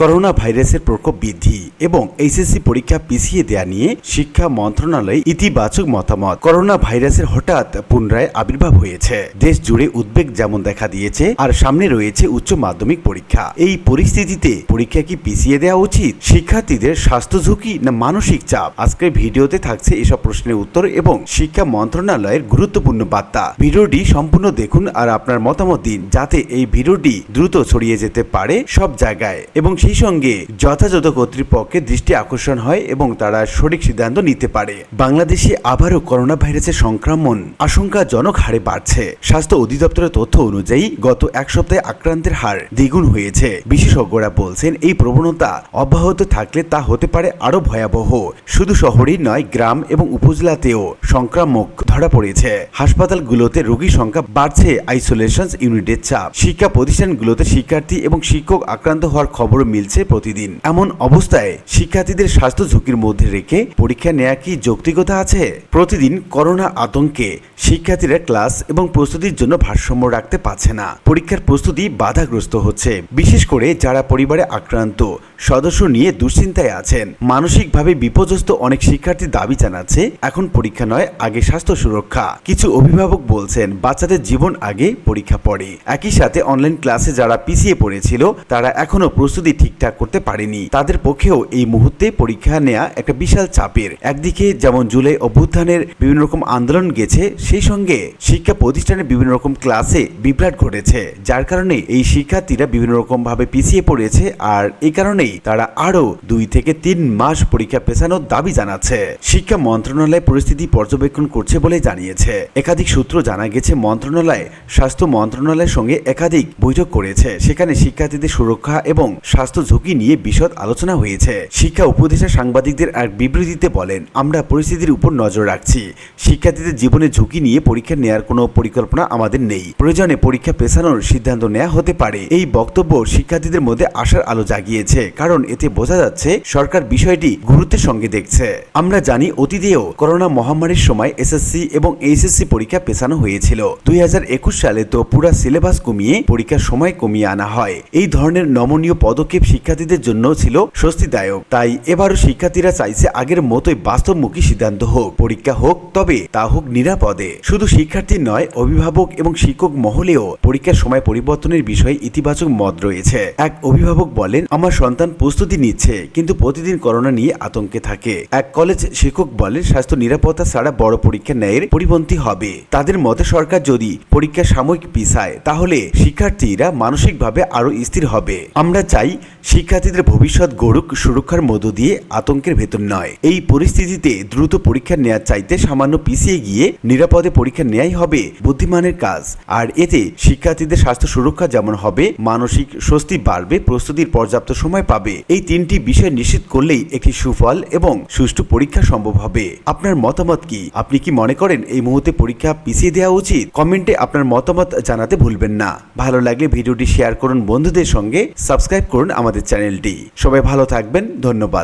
Corona ভাইরাসের প্রকোপ বৃদ্ধি এবং এইচএসসি পরীক্ষা পিছিয়ে দেয়া নিয়ে শিক্ষা মন্ত্রণালয় ইতিবাচক মতামত। করোনা ভাইরাসের হঠাৎ পুনরায় আবির্ভাব হয়েছে। দেশ জুড়ে উদ্বেগ যেমন দেখা দিয়েছে, আর সামনে রয়েছে উচ্চ মাধ্যমিক পরীক্ষা। এই পরিস্থিতিতে পরীক্ষা কি পিছিয়ে দেওয়া উচিত? শিক্ষার্থীদের স্বাস্থ্য ঝুঁকি না মানসিক চাপ? আজকের ভিডিওতে থাকছে এসব প্রশ্নের উত্তর এবং শিক্ষা মন্ত্রণালয়ের গুরুত্বপূর্ণ বার্তা। ভিডিওটি সম্পূর্ণ দেখুন আর আপনার মতামত দিন, যাতে এই ভিডিওটি দ্রুত ছড়িয়ে যেতে পারে সব জায়গায়। এবং সেই সঙ্গে যথাযথ কর্তৃপক্ষের দৃষ্টি আকর্ষণ হয় এবং তারা সঠিক সিদ্ধান্ত নিতে পারে। বাংলাদেশে আবারও করোনা ভাইরাসের সংক্রমণ আশঙ্কাজনক হারে বাড়ছে। স্বাস্থ্য অধিদপ্তরের তথ্য অনুযায়ী, গত এক সপ্তাহে আক্রান্তের হার দ্বিগুণ হয়েছে। বিশেষজ্ঞরা বলছেন, এই প্রবণতা অব্যাহত থাকলে তা হতে পারে আরও ভয়াবহ। শুধু শহরেই নয়, গ্রাম এবং উপজেলাতেও সংক্রামক ধরা পড়েছে। হাসপাতালগুলোতে রোগীর সংখ্যা বাড়ছে, আইসোলেশন ইউনিটের চাপ। শিক্ষা প্রতিষ্ঠানগুলোতে শিক্ষার্থী এবং শিক্ষক আক্রান্ত হওয়ার খবর মিলছে প্রতিদিন। এমন অবস্থায় শিক্ষার্থীদের স্বাস্থ্য ঝুঁকির মধ্যে রেখে পরীক্ষা নেওয়া কি যৌক্তিকতা আছে? প্রতিদিন করোনা আতঙ্কে শিক্ষার্থীরা ক্লাস এবং প্রস্তুতির জন্য ভারসাম্য রাখতে পারছে না। পরীক্ষার প্রস্তুতি বাধাগ্রস্ত হচ্ছে। বিশেষ করে যারা পরিবারে আক্রান্ত, সদস্য নিয়ে দুশ্চিন্তায় আছেন। মানসিকভাবে বিপর্যস্ত অনেক শিক্ষার্থী দাবি জানাচ্ছে, এখন পরীক্ষা নয়, আগে স্বাস্থ্য সুরক্ষা। কিছু অভিভাবক বলছেন, বাচ্চাদের জীবন আগে পরীক্ষা পড়ে একই সাথে অনলাইন ক্লাসে যারা পিছিয়ে পড়েছিল, তারা এখনও প্রস্তুতি ঠিকঠাক করতে পারেনি। তাদের পক্ষেও এই মুহূর্তে পরীক্ষা নেওয়া একটা বিশাল চাপের। একদিকে যেমন জুলাই অভ্যুত্থানের বিভিন্ন রকম আন্দোলন গেছে, সেই সঙ্গে শিক্ষা প্রতিষ্ঠানের বিভিন্ন রকম ক্লাসে বিভ্রাট ঘটেছে। যার কারণে এই শিক্ষার্থীরা বিভিন্ন রকম ভাবে পিছিয়ে পড়েছে আর এই কারণেই তারা আরও দুই থেকে তিন মাস পরীক্ষা পেছানোর দাবি জানাচ্ছে। শিক্ষা মন্ত্রণালয় পরিস্থিতি পর্যবেক্ষণ করছে বলে জানিয়েছে। একাধিক সূত্র জানা গেছে, মন্ত্রণালয়, স্বাস্থ্য মন্ত্রণালয়ের সঙ্গে একাধিক বৈঠক করেছে। সেখানে শিক্ষার্থীদের সুরক্ষা এবং স্বাস্থ্য ঝুঁকি নিয়ে বিশদ আলোচনা হয়েছে। শিক্ষা উপদেষ্টা সাংবাদিকদের এক বিবৃতিতে বলেন, আমরা পরিস্থিতির উপর নজর রাখছি। শিক্ষার্থীদের জীবনের ঝুঁকি নিয়ে পরীক্ষা নেওয়ার কোনো পরিকল্পনা আমাদের নেই। প্রয়োজনে পরীক্ষা পেছানোর সিদ্ধান্ত নেওয়া হতে পারে। এই বক্তব্য শিক্ষার্থীদের মধ্যে আশার আলো জাগিয়েছে, কারণ এতে বোঝা যাচ্ছে সরকার বিষয়টি গুরুত্বের সঙ্গে দেখছে। আমরা জানি অতীতেও করোনা মহামারীর সময় এসএসসি এবং এইচএসসি পরীক্ষা পেছানো হয়েছিল। দুই হাজার একুশ সালে তো পুরা সিলেবাস কমিয়ে, পরীক্ষার সময় কমিয়ে আনা হয়। এই ধরনের নমনীয় পদক্ষেপ শিক্ষার্থীদের জন্য ছিল স্বস্তিদায়ক। তাই এবারও শিক্ষার্থীরা চাইছে আগের মতোই বাস্তবমুখী সিদ্ধান্ত হোক, পরীক্ষা হোক, তবে তা হোক নিরাপদে। শুধু শিক্ষার্থী নয়, অভিভাবক এবং শিক্ষক মহলেও পরীক্ষার সময় পরিবর্তনের বিষয়ে ইতিবাচক মত রয়েছে। এক অভিভাবক বলেন, আমার সন্তান প্রস্তুতি নিচ্ছে, কিন্তু প্রতিদিন করোনা নিয়ে আতঙ্কে থাকে। এক কলেজ শিক্ষক বলেন, স্বাস্থ্য নিরাপত্তা ছাড়া বড় পরীক্ষা ন্যায়ের পরিপন্থী হবে। তাদের মতে, সরকার যদি পরীক্ষা সাময়িক পিছায়, তাহলে শিক্ষার্থীরা মানসিকভাবে আরও স্থির হবে। আমরা চাই শিক্ষার্থীদের ভবিষ্যৎ গড়ুক, সুরক্ষার মধ্য দিয়ে আতঙ্কের ভেতর নয়। এই পরিস্থিতিতে দ্রুত পরীক্ষা নেওয়ার চাইতে সামান্য পিছিয়ে গিয়ে নিরাপদে পরীক্ষা নেয়াই হবে বুদ্ধিমানের কাজ। আর এতে শিক্ষার্থীদের স্বাস্থ্য সুরক্ষা যেমন হবে, মানসিক স্বস্তি বাড়বে, প্রস্তুতির পর্যাপ্ত সময় পাবে। এই তিনটি বিষয় নিশ্চিত করলেই একটি সুফল এবং সুষ্ঠু পরীক্ষা সম্ভব হবে। আপনার মতামত কি? আপনি কি মনে করেন এই মুহূর্তে পরীক্ষা পিছিয়ে দেওয়া উচিত? কমেন্টে আপনার মতামত জানাতে ভুলবেন না। ভালো লাগলে ভিডিওটি শেয়ার করুন বন্ধুদের সঙ্গে। সাবস্ক্রাইব করুন আমাদের চ্যানেলটি। সবাই ভালো থাকবেন ধন্যবাদ।